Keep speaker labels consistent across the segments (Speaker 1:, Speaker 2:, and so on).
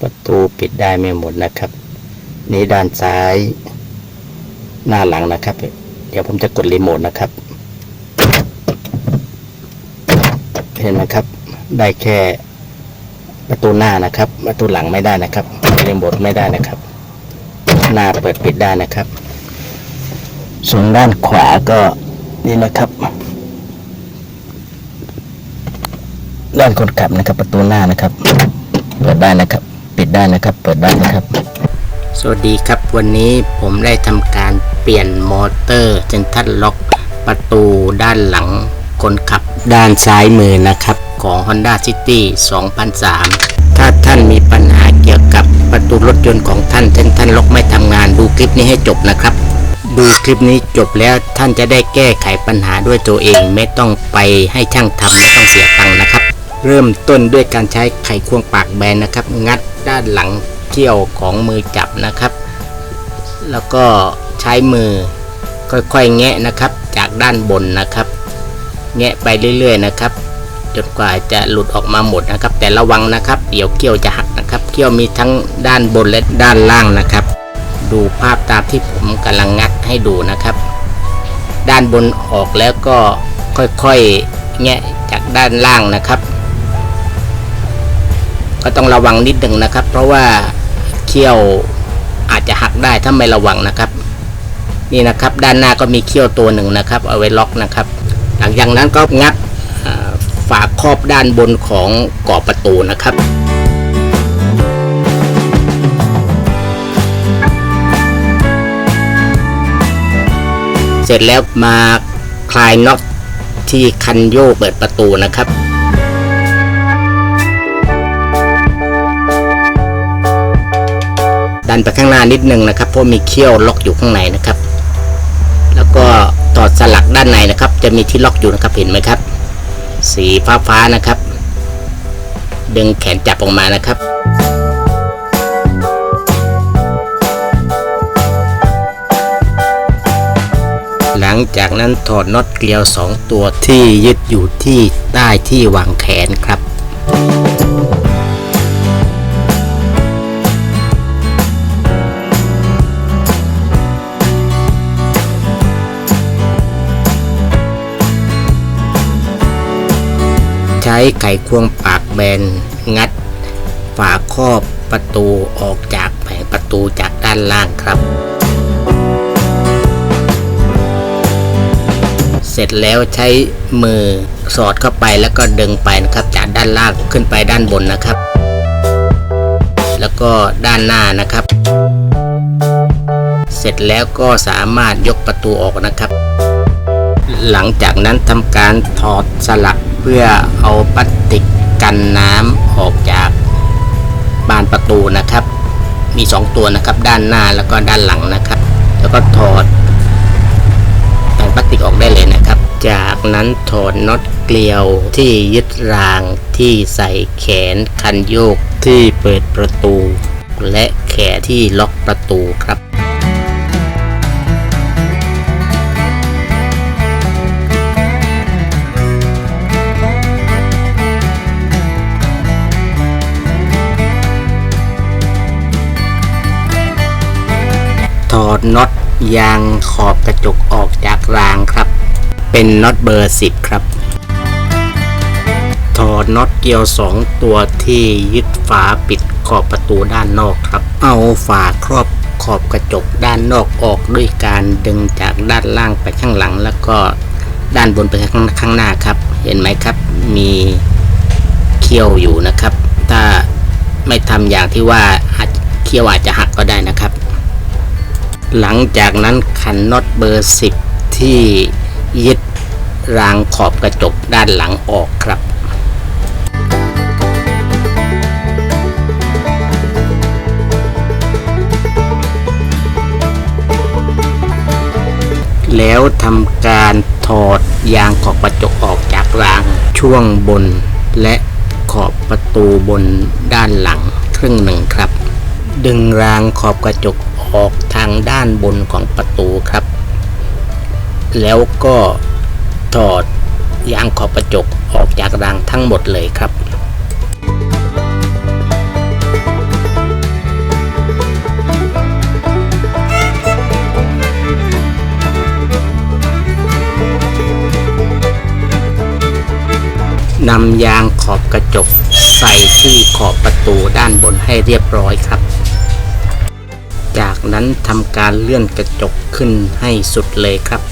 Speaker 1: ประตูปิดได้ไม่หมดนะครับ นี่ด้านซ้าย หน้าหลังนะครับ เดี๋ยวผมจะกดรีโมทนะครับ เห็นไหมครับ ได้แค่ประตูหน้านะครับ ประตูหลังไม่ได้นะครับรีโมทไม่ได้นะครับ หน้าเปิดปิดได้นะครับ ส่วนด้านขวาก็นี่นะครับด้านคนขับนะครับ ประตูหน้านะครับ เปิดได้นะครับ ได้นะครับ เปิดได้นะครับ สวัสดีครับวันนี้ผมได้ทำการเปลี่ยนมอเตอร์เซนทัลล็อกประตูด้านหลังคนขับด้านซ้ายมือนะครับ ของ Honda City 2003 ถ้าท่านมีปัญหาเกี่ยวกับประตูรถยนต์ของท่านเซนทัลล็อกไม่ทำงานดูคลิปนี้ให้จบนะครับดูคลิปนี้จบแล้วท่านจะได้แก้ไขปัญหาด้วยตัวเองไม่ต้องไปให้ช่างทำไม่ต้องเสียตังค์นะครับ เริ่มต้นด้วยการใช้ไขควงปากแบนนะครับ งัดด้านหลังเที่ยวของมือจับนะครับ แล้วก็ใช้มือค่อยๆแงะนะครับ จากด้านบนนะครับ แงะไปเรื่อยๆนะครับจนกว่าจะหลุดออกมาหมดนะครับ แต่ระวังนะครับ เดี๋ยวเกี้ยวจะหักนะครับ เกี้ยวมีทั้งด้านบนและด้านล่างนะครับ ดูภาพตามที่ผมกำลังงัดให้ดูนะครับ ด้านบนออกแล้วก็ค่อยๆแงะจากด้านล่างนะครับ ก็ต้องระวังนิดหนึ่งนะครับ เพราะว่าเขี้ยวอาจจะหักได้ถ้าไม่ระวังนะครับ นี่นะครับ ด้านหน้าก็มีเขี้ยวตัวหนึ่งนะครับ เอาไว้ล็อกนะครับ หลังจากนั้นก็งัดอ่าฝาครอบด้านบนของกรอบประตูนะครับเสร็จแล้วมาคลายน็อตที่คันโยกเปิดประตูนะครับ ดันไปข้างหน้านิดนึงนะครับเพราะมีเขี้ยวล็อกอยู่ข้างในนะครับ แล้วก็ถอดสลักด้านในนะครับ จะมีที่ล็อกอยู่นะครับเห็นไหมครับ สีฟ้าฟ้านะครับ ดึงแขนจับออกมานะครับหลังจากนั้นถอดน็อตเกลียว 2 ตัวที่ยึดอยู่ที่ใต้ที่วางแขนครับ ใช้ไขควงปากแบน งัด ฝาครอบประตูออกจากแผงประตูจากด้านล่างครับ เสร็จแล้วใช้มือสอดเข้าไปแล้วก็ดึงไปนะครับจากด้านล่างขึ้นไปด้านบนนะครับ แล้วก็ด้านหน้านะครับ เสร็จแล้วก็สามารถยกประตูออกนะครับ หลังจากนั้นทำการถอดสลัก เพื่อเอาพลาสติกกันน้ำออกจากบานประตูนะครับ มี 2 ตัวนะครับ ด้านหน้าแล้วก็ด้านหลังนะครับ แล้วก็ถอดแผ่นพลาสติกออกได้เลยนะครับ จากนั้นถอดน็อตเกลียวที่ยึดรางที่ใส่แขนคันโยกที่เปิดประตู และแขนที่ล็อกประตูครับ น็อตยางขอบกระจกออกจากรางครับ เป็นน็อตเบอร์ 10 ครับ ถอดน็อตเกลียว 2 ตัวที่ยึดฝาปิดขอบประตูด้านนอกครับ เอาฝาครอบขอบกระจกด้านนอกออกด้วยการดึงจากด้านล่างไปข้างหลัง แล้วก็ด้านบนไปข้างางหน้าครับ เห็นไหมครับ มีเขี้ยวอยู่นะครับ ถ้าไม่ทำอย่างที่ว่าเขี้ยวอาจจะหักก็ได้นะครับ หลังจากนั้นขันน็อตเบอร์ 10 ที่ยึดรางขอบกระจกด้านหลังออกครับแล้วทำการถอดยางขอบกระจกออกจากรางช่วงบน และขอบประตูบนด้านหลังครึ่งหนึ่งครับ ดึงรางขอบกระจก ออกทางด้านบนของประตูครับ แล้วก็ถอดยางขอบกระจกออกจากรางทั้งหมดเลยครับนำยางขอบกระจกใส่ที่ขอบประตูด้านบนให้เรียบร้อยครับ นั้นทำการเลื่อนกระจกขึ้นให้สุดเลยครับ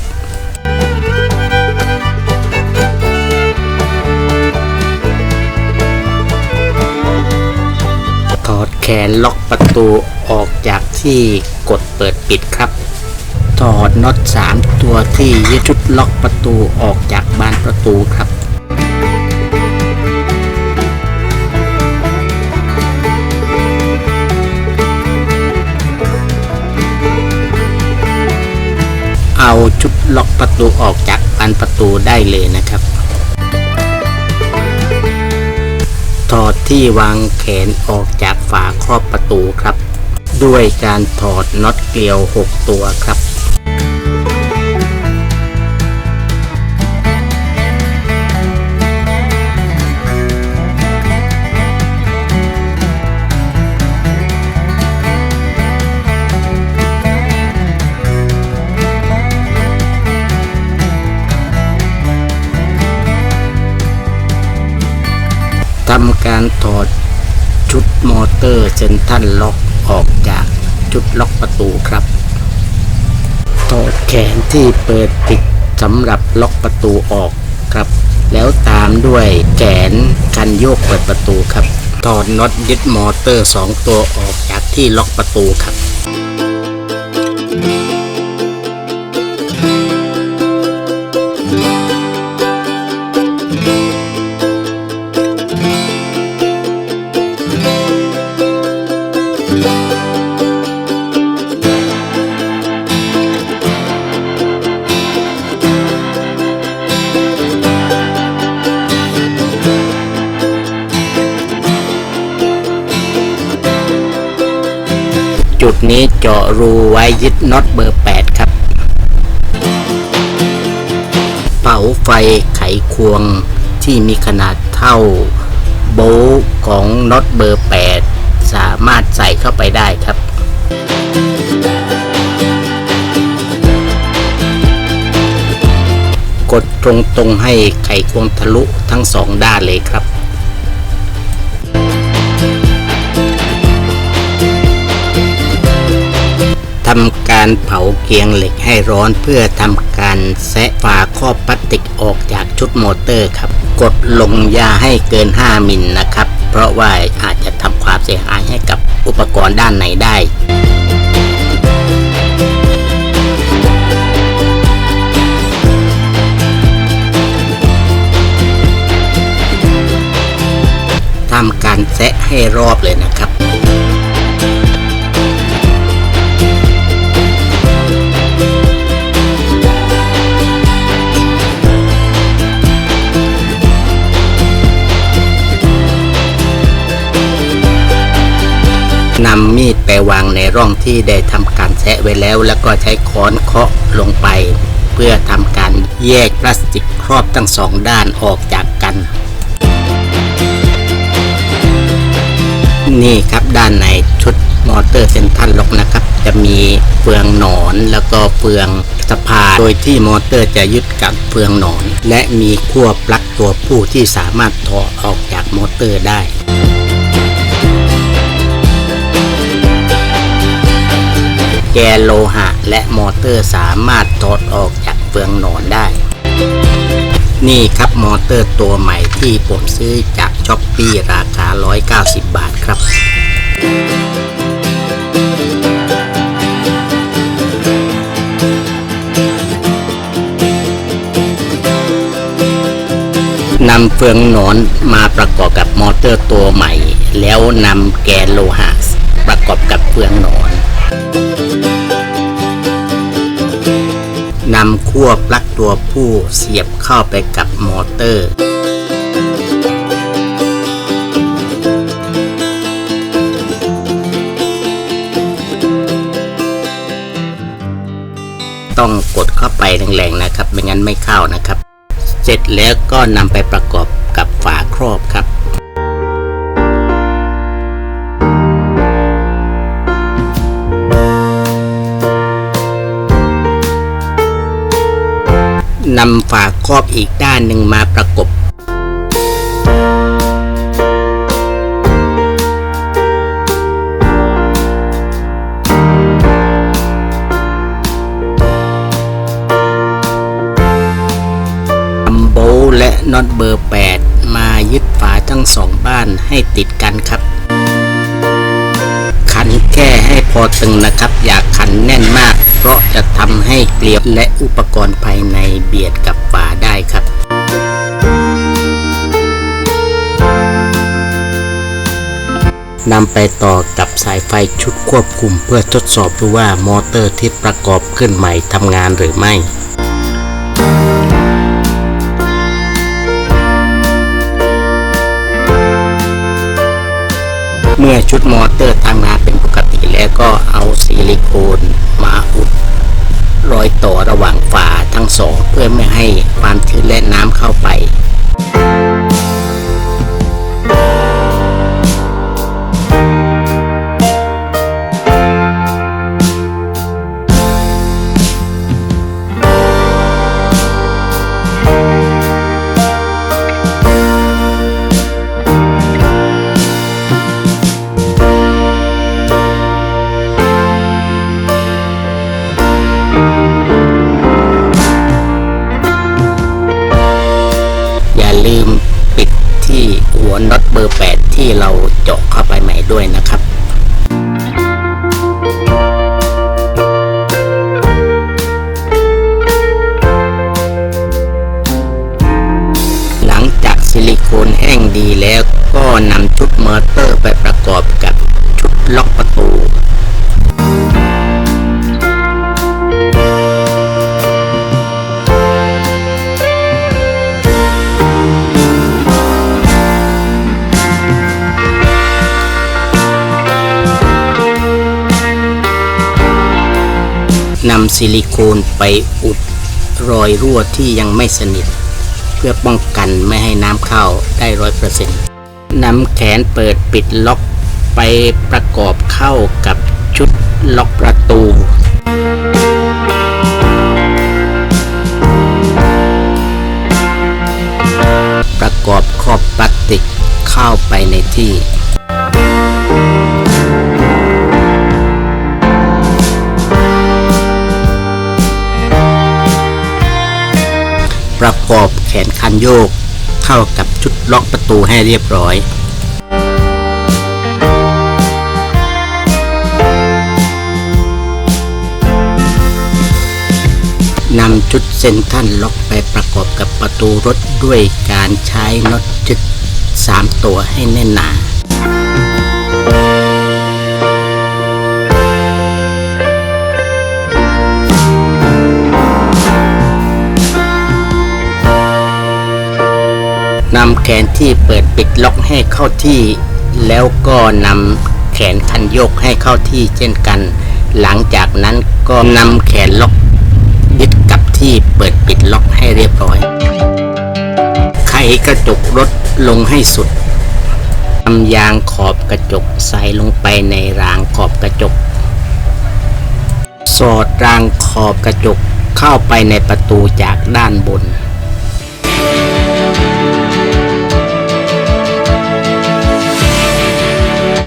Speaker 1: ถอดแขนล็อกประตูออกจากที่กดเปิดปิดครับ ถอดน็อต3ตัวที่ยึดชุดล็อกประตูออกจากบานประตูครับ เอาชุดล็อกประตูออกจากบานประตูได้เลยนะครับ ถอดที่วางแขนออกจากฝาครอบประตูครับ ด้วยการถอดน็อตเกลียว 6 ตัวครับ ทำการถอดชุดมอเตอร์เซนทรัลล็อกออกจากชุดล็อกประตูครับถอดแขนที่เปิดปิดสำหรับล็อกประตูออกครับ แล้วตามด้วยแขนกันโยกเปิดประตูครับถอดน็อตยึดมอเตอร์ 2 ตัวออกจากที่ล็อกประตูครับ นี้เจาะรูไว้ยึดน็อตเบอร์ 8 ครับ เป๋าไฟไขควงที่มีขนาดเท่าโบของน็อตเบอร์ 8 สามารถใส่เข้าไปได้ครับกดตรงๆให้ไขควงทะลุทั้งสองด้านเลยครับ ทำการเผาเกียงเหล็กให้ร้อนเพื่อทำการแซะฝาครอบพลาสติกออกจากชุดมอเตอร์ครับ กดลงยาให้เกิน 5 มิลนะครับ เพราะว่าอาจจะทำความเสียหายให้กับอุปกรณ์ด้านในได้ทำการแซะให้รอบเลยนะครับ นำมีดไปวางในร่องที่ได้ทำการแซะไว้แล้ว แล้วก็ใช้ค้อนเคาะลงไป เพื่อทำการแยกพลาสติกครอบทั้งสองด้านออกจากกัน นี่ครับด้านในชุดมอเตอร์เซนทรัลล็อกนะครับ จะมีเฟืองหนอนแล้วก็เฟืองสะพานโดยที่มอเตอร์จะยึดกับเฟืองหนอน และมีขั้วปลั๊กตัวผู้ที่สามารถถอดออกจากมอเตอร์ได้ แกนโลหะและมอเตอร์สามารถถอดออกจากเฟืองหนอนได้ นี่ครับมอเตอร์ตัวใหม่ที่ผมซื้อจากช้อปปี้ราคา 190 บาทครับนำเฟืองหนอนมาประกอบกับมอเตอร์ตัวใหม่ แล้วนำแกนโลหะประกอบกับเฟืองหนอน นำขั้วปลั๊กตัวผู้เสียบเข้าไปกับมอเตอร์ ต้องกดเข้าไปแรงๆนะครับ ไม่งั้นไม่เข้านะครับ เสร็จแล้วก็นำไปประกอบกับฝาครอบครับ นำฝาครอบอีกด้านหนึ่งมาประกบคัมโบและน็อตเบอร์ 8 มายึดฝาทั้งสองบ้านให้ติดกันครับคันแค่ พอตึงนะครับ อย่าขันแน่นมาก เพราะจะทำให้เกลียวและอุปกรณ์ภายในเบียดกับฝาได้ครับนำไปต่อกับสายไฟชุดควบคุมเพื่อทดสอบดูว่ามอเตอร์ที่ประกอบขึ้นใหม่ทำงานหรือไม่เมื่อชุดมอเตอร์ทำงาน แล้วก็เอาซิลิโคนมาอุดรอยต่อระหว่างฝาทั้งสอง เพื่อไม่ให้ความชื้นและน้ำเข้าไป น็อตเบอร์ 8 ที่เราเจาะเข้าไปใหม่ด้วยนะครับ นำซิลิโคนไปอุดรอยรั่วที่ยังไม่สนิท เพื่อป้องกันไม่ให้น้ำเข้าได้ร้อยเปอร์เซ็นต์นำแขนเปิดปิดล็อกไปประกอบเข้ากับชุดล็อกประตูประกอบครอบพลาสติกเข้าไปในที่ ประกอบแขนคันโยก เข้ากับชุดล็อกประตูให้เรียบร้อยนำชุดเซนทันล็อกไปประกอบกับประตูรถด้วยการใช้น็อตจึก3ตัวให้แน่นหนาำแขนที่เปิดปิดล็อกให้เข้าที่ แล้วก็นำแขนคันโยกให้เข้าที่เช่นกัน หลังจากนั้นก็นำแขนล็อกยึดกับที่เปิดปิดล็อกให้เรียบร้อย ไขกระจกรถลงให้สุดนำยางขอบกระจกใส่ลงไปในรางขอบกระจก สอดรางขอบกระจกเข้าไปในประตูจากด้านบน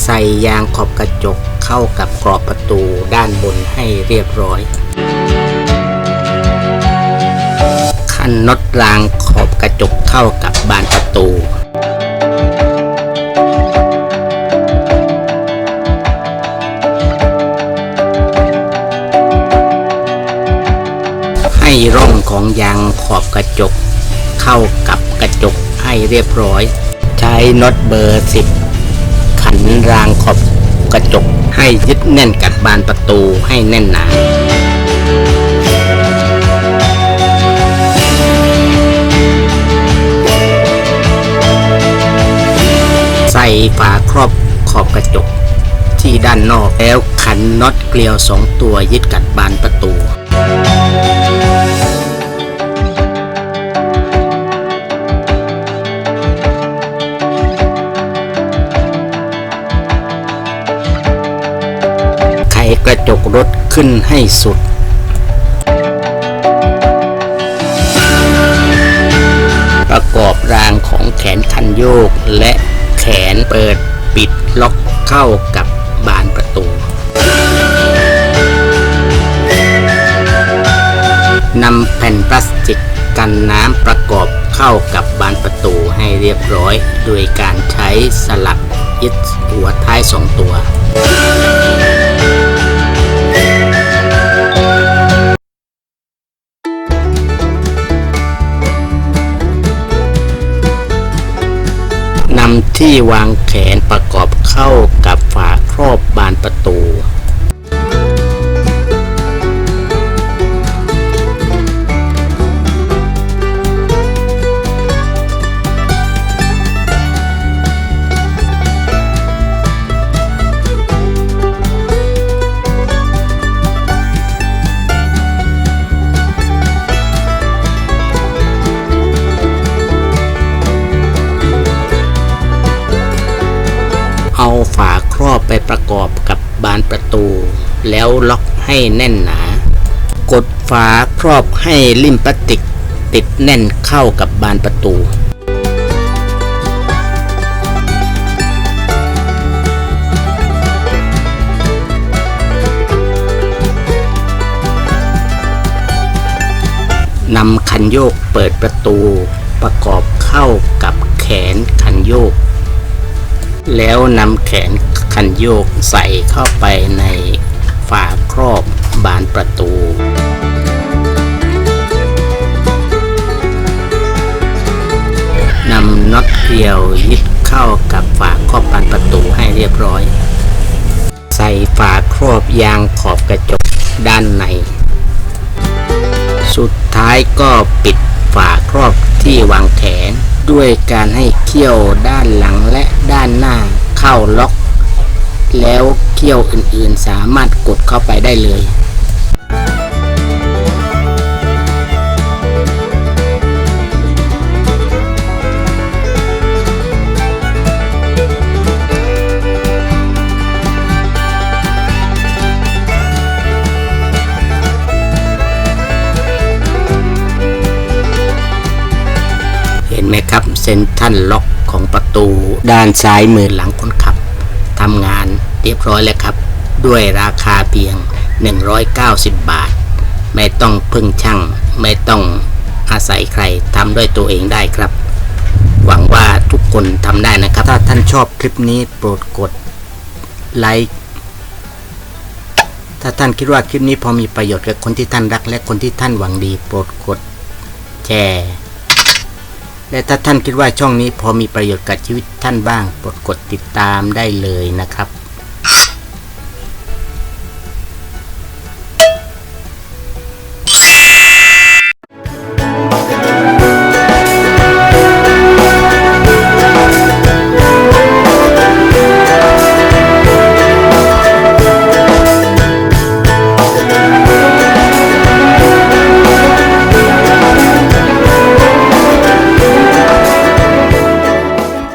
Speaker 1: ใส่ยางขอบกระจกเข้ากับกรอบประตูด้านบนให้เรียบร้อยคันน็อตรางขอบกระจกเข้ากับบานประตูให้ร่องของยางขอบกระจก เข้ากับกระจกให้เรียบร้อย ใช้น็อตเบอร์ 10 ขันรางขอบกระจกให้ยึดแน่นกับบานประตูให้แน่นหนาใส่ฝาครอบขอบกระจกที่ด้านนอกแล้วขันน็อตเกลียวสองตัวยึดกับบานประตู จกรถขึ้นให้สุด ประกอบรางของแขนคันโยกและแขนเปิดปิดล็อกเข้ากับบานประตูนำแผ่นพลาสติกกันน้ำประกอบเข้ากับบานประตูให้เรียบร้อย โดยการใช้สลักยึดหัวท้ายสองตัวำที่วางแขนประกอบเข้ากับฝาครอบบานประตู แล้วล็อกให้แน่นหนา กดฝาครอบให้ลิมพลาสติก ติดแน่นเข้ากับบานประตู นำคันโยกเปิดประตูประกอบเข้ากับแขนคันโยก แล้วนำแขนคันโยกใส่เข้าไปใน ฝาครอบบานประตูนำน็อตเกลียวยึดเข้ากับฝาครอบบานประตูให้เรียบร้อย ใส่ฝาครอบยางขอบกระจกด้านใน สุดท้ายก็ปิดฝาครอบที่วางแขน ด้วยการให้เขี้ยวด้านหลังและด้านหน้าเข้าล็อก แล้วเขี้ยวอื่นๆสามารถกดเข้าไปได้เลยเห็นไหมครับเซนทันล็อกของประตูด้านซ้ายมือหลังคนขับทำงาน เรียบร้อยแล้วครับ ด้วยราคาเพียง 190 บาท ไม่ต้องพึ่งช่าง ไม่ต้องอาศัยใครทำด้วยตัวเองได้ครับ หวังว่าทุกคนทำได้นะครับ ถ้าท่านชอบคลิปนี้โปรดกดไลค์ถ้าท่านคิดว่าคลิปนี้พอมีประโยชน์กับคนที่ท่านรัก และคนที่ท่านหวังดี โปรดกดแชร์และถ้าท่านคิดว่าช่องนี้พอมีประโยชน์กับชีวิตท่านบ้าง โปรดกดติดตามได้เลยนะครับ